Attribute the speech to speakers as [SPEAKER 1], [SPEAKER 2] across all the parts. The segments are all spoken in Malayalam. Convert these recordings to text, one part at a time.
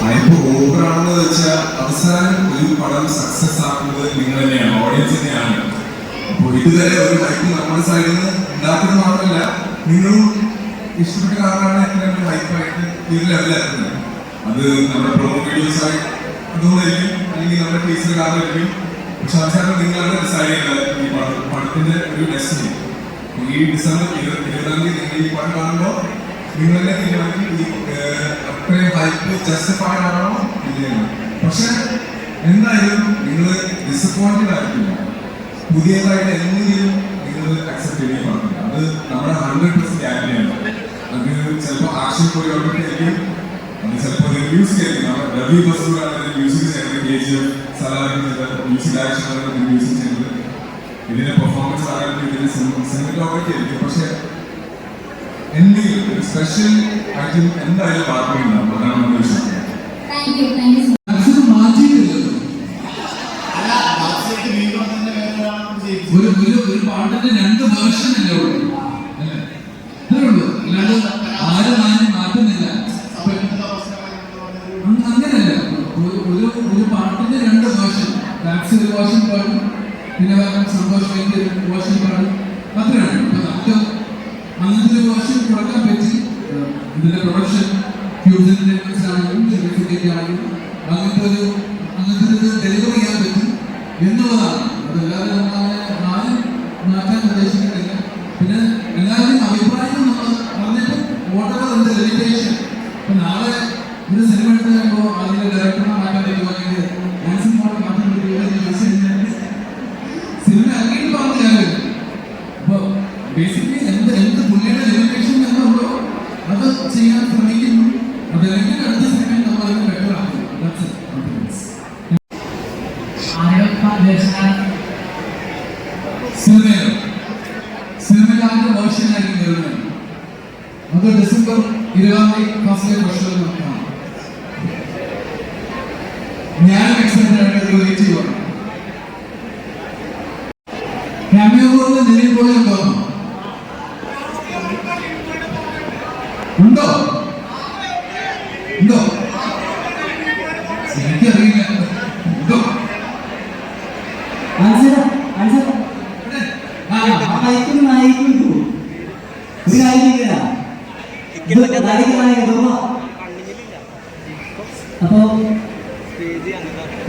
[SPEAKER 1] ഹൈപ്പ് ഓവറാണെന്ന് വെച്ചാൽ അവസാനം ഒരു പടം സക്സസ് ആക്കുന്നത് നിങ്ങൾ തന്നെയാണ് ഓഡിയൻസ് തന്നെയാണ് അപ്പോൾ ഇതുവരെ ഒരു ഹൈപ്പ് നമ്മുടെ സൈഡിൽ നിന്ന് ഉണ്ടാക്കുന്നത് മാത്രമല്ല നിങ്ങളും ഇഷ്ടപ്പെട്ട കാരണമാണ് എത്ര ഒരു ഹൈപ്പായിട്ട് ഈ ഒരു അത് നമ്മുടെ പ്രൊമോ വീഡിയോസ് ആയി അതുകൊണ്ടായിരിക്കും അല്ലെങ്കിൽ നമ്മുടെ ടീച്ചർ കാരണമായിരിക്കും പക്ഷെ അവസാനം നിങ്ങളാണ് ഡിസൈഡ് ചെയ്യുന്നത് ഈ പടം പടത്തിന്റെ ഒരു ഡെസ്റ്റിനി ഈ ഡിസംബർ ഇരുപതാം തീയതി നിങ്ങൾ ഈ പടം കാണുമ്പോൾ നിങ്ങൾ തന്നെ തീരുമാനിക്കും അത്രയും ഹൈപ്പ് ജസ്റ്റിഫൈഡ് ആണോ ഇല്ലയോ പക്ഷെ എന്തായാലും നിങ്ങൾ ഡിസപ്പോയിന്റഡ് ആയിരിക്കില്ല പുതിയതായിട്ട് എന്തെങ്കിലും നിങ്ങൾ അക്സെപ്റ്റ് ചെയ്യാൻ പാടില്ല അത് നമ്മുടെ ഹൺഡ്രഡ് പെർസെന്റ് ഗ്യാരണ്ടിയാണ് അത് ചിലപ്പോൾ ആക്ഷൻ കൊറിയോഗ്രഫി ആയിരിക്കും അത് ചിലപ്പോൾ റിവ്യൂസ് ആയിരിക്കും നമ്മുടെ രവി ബസൂറാണ് മ്യൂസിക് ചെയ്യുന്നത് കെ ജി എഫ് സലാറിന് മ്യൂസിക് ഡയറക്ഷൻ മ്യൂസിക് ചെയ്യുന്നത് ഇതിന്റെ പെർഫോമൻസ് ആണെങ്കിലും ഇതിന്റെ സിനിമറ്റോഗ്രഫി ആയിരിക്കും. പക്ഷെ ഒരു സ്പെഷ്യൽ ഐറ്റം എന്തായാലും ബാക്കിയുണ്ടാവും
[SPEAKER 2] പ്രധാനമന്ത്രി
[SPEAKER 3] ഒരു ഒരു ഒരു പാട്ടിന്റെ രണ്ട് വേർഷൻ അല്ലേ ഉള്ളൂ. അല്ലേ? ഉള്ളൂ. അല്ലാണ്ട് ആരും ആരും മാറ്റുന്നില്ല. അപ്പൊ
[SPEAKER 2] സമയത്തിന്റെ അവസരമായിട്ട് പറഞ്ഞൊരു
[SPEAKER 3] അങ് അങ്ങനെയല്ല. ഒരു ഒരു ഒരു പാട്ടിന്റെ രണ്ട് വേർഷൻ ഡാൻസ് ഒരു വേർഷൻ പാടും. പിന്നെ സന്തോഷ് വേണ്ടി ഒരു വേർഷൻ പാടും. അത്രയാണ് അപ്പൊ നമുക്ക് അങ്ങനത്തെ ഒരു വേർഷൻ കൊടുക്കാൻ പറ്റി ഇതിന്റെ പ്രൊഡക്ഷൻ ഫ്യൂസിന്റെ ആണെങ്കിലും ഷെമിഫിന്റെ ആണെങ്കിലും അങ്ങനത്തെ ഒരു അങ്ങനത്തെ ഒരു ഡെലിവറി ചെയ്യാൻ പറ്റി എന്നുള്ളതാണ്. അതല്ലാതെ നമ്മൾ ആരും മാറ്റാൻ ഉദ്ദേശിക്കുന്നില്ല. പിന്നെ എല്ലാവരുടെയും അഭിപ്രായം നമ്മൾ പറഞ്ഞിട്ട് ലിമിറ്റേഷൻ ഇപ്പൊ നാളെ ഒരു സിനിമ എടുത്ത് കഴിയുമ്പോൾ അതിന്റെ ഡയറക്ടറിനെ മാറ്റാൻ പറ്റുമോ? അല്ലെങ്കിൽ ഡാൻസിംഗ് മോഡൽ പറ്റുമോ? ചോദിച്ചു കഴിഞ്ഞാൽ സിനിമ ഇറങ്ങിയിട്ട് പറഞ്ഞ കാര്യമില്ല അപ്പൊ ചെയ്യാൻ ശ്രമിക്കുന്നു. അതല്ലെങ്കിൽ അടുത്ത സമയം നമ്മൾ അത് ബെറ്റർ ആക്കും. സിനിമയിലോ? സിനിമയിൽ ആദ്യ വേർഷനായിരിക്കും വരുന്നത്. അത് ഡിസംബർ ഇരുപതാം തീയതി ഫസ്റ്റ് വർഷം നോക്കാം ഞാൻ എക്സൈറ്റഡ് ആയിട്ട് വെയിറ്റ് ചെയ്യുവാണ് ക്യാമിയോ പോലെ നിലയിൽ പോലെ ഉണ്ടോ? ഉണ്ടോ? എനിക്കറിയില്ല. ഉണ്ടോ?
[SPEAKER 4] അപ്പോ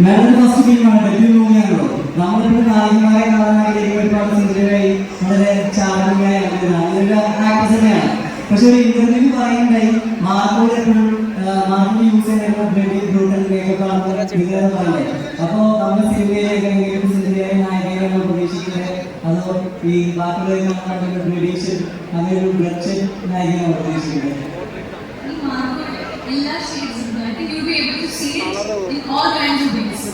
[SPEAKER 4] മാഡത്തിന്റെ ഫസ്റ്റ് ഫിലിമാണ് ഡെബ്യൂ മൂവിയാണല്ലോ നമ്മളിപ്പോ നായികമാരെ കാണാനായിട്ട് പക്ഷെ ഒരു ഇന്റർവ്യൂ പറയുന്നുണ്ടായി. മാർക്കോട് എപ്പോഴും മാർക്കോട് യൂസ് ചെയ്യുന്ന ബ്ലഡി ബ്രൂട്ടൽ മേക്കപ്പ് ആണെന്ന് അപ്പോൾ നമ്മുടെ സിനിമയിലേക്ക് എങ്കിലും സുന്ദരിയായ നായികയെ നമ്മൾ പ്രതീക്ഷിക്കുന്നത്? അതോ ഈ ബാക്കിയുള്ള ബ്ലഡീഷൻ അങ്ങനെ ഒരു ബ്ലഡ് നായികയാണ് പ്രതീക്ഷിക്കുന്നത്?
[SPEAKER 5] ഈ മാർക്ക് എല്ലാ ഷെയ്ഡ്സും ഉണ്ട് I think you be able to see it in all kinds of ways